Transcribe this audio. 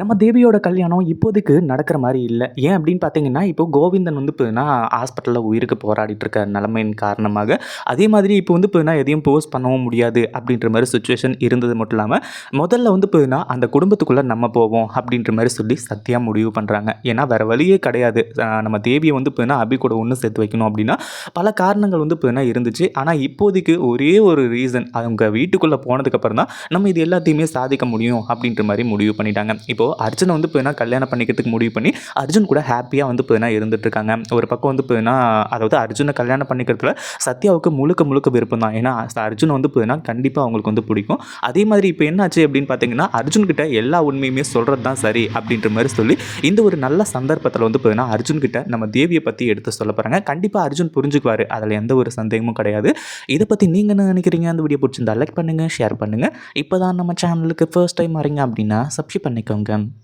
நம்ம தேவியோட கல்யாணம் இப்போதைக்கு நடக்கிற மாதிரி இல்லை. ஏன் அப்படின்னு பார்த்தீங்கன்னா இப்போ கோவிந்தன் வந்து இப்போனா ஹாஸ்பிட்டலில் உயிருக்கு போராடிட்டு இருக்க நிலைமையின் காரணமாக அதே மாதிரி இப்போ வந்து இப்போனா எதையும் போஸ்ட் பண்ணவும் முடியாது அப்படின்ற மாதிரி சுச்சுவேஷன் இருந்தது மட்டும் இல்லாமல் முதல்ல வந்து இப்போனா அந்த குடும்பத்துக்குள்ளே நம்ம போவோம் அப்படின்ற மாதிரி சொல்லி சத்தியாக முடிவு பண்ணுறாங்க ஏன்னா வேறு வழியே கிடையாது. நம்ம தேவியை வந்து இப்போனா அபி கூட ஒன்று சேர்த்து வைக்கணும் அப்படின்னா பல காரணங்கள் வந்து இப்போனா இருந்துச்சு. ஆனால் இப்போதைக்கு ஒரே ஒரு ரீசன் அவங்க வீட்டுக்குள்ளே போனதுக்கப்புறம் தான் நம்ம இது எல்லாத்தையுமே சாதிக்க முடியும் அப்படின்ற மாதிரி முடிவு பண்ணிட்டாங்க. ஸோ அர்ஜுனை வந்து இப்போ கல்யாணம் பண்ணிக்கிறதுக்கு முடிவு பண்ணி அர்ஜுன் கூட ஹாப்பியாக வந்து இப்போ இருந்துட்டு இருக்காங்க ஒரு பக்கம் வந்து இப்போ அதாவது அர்ஜுனை கல்யாணம் பண்ணிக்கிறதுல சத்யாவுக்கு முழுக்க முழுக்க விருப்பம் தான். ஏன்னா அர்ஜுன் வந்து இப்போ கண்டிப்பாக அவங்களுக்கு வந்து பிடிக்கும். அதே மாதிரி இப்போ என்னாச்சு அப்படின்னு பார்த்தீங்கன்னா அர்ஜுன் கிட்ட எல்லா உண்மையுமே சொல்கிறது தான் சரி அப்படின்ற மாதிரி சொல்லி இந்த ஒரு நல்ல சந்தர்ப்பத்தில் வந்து போய்னா அர்ஜுன் கிட்ட நம்ம தேவியை பற்றி எடுத்து சொல்ல போகிறாங்க கண்டிப்பாக அர்ஜுன் புரிஞ்சுக்குவார். அதில் எந்த ஒரு சந்தேகமும் கிடையாது. இதை பற்றி நீங்கள் என்ன நினைக்கிறீங்க? அந்த வீடியோ பிடிச்சிருந்தா லைக் பண்ணுங்கள் ஷேர் பண்ணுங்கள் இப்போ தான் நம்ம சேனலுக்கு ஃபர்ஸ்ட் டைம் வரீங்க அப்படின்னா சப்ஸ்கிரைப் பண்ணிக்கோங்க. থাকেন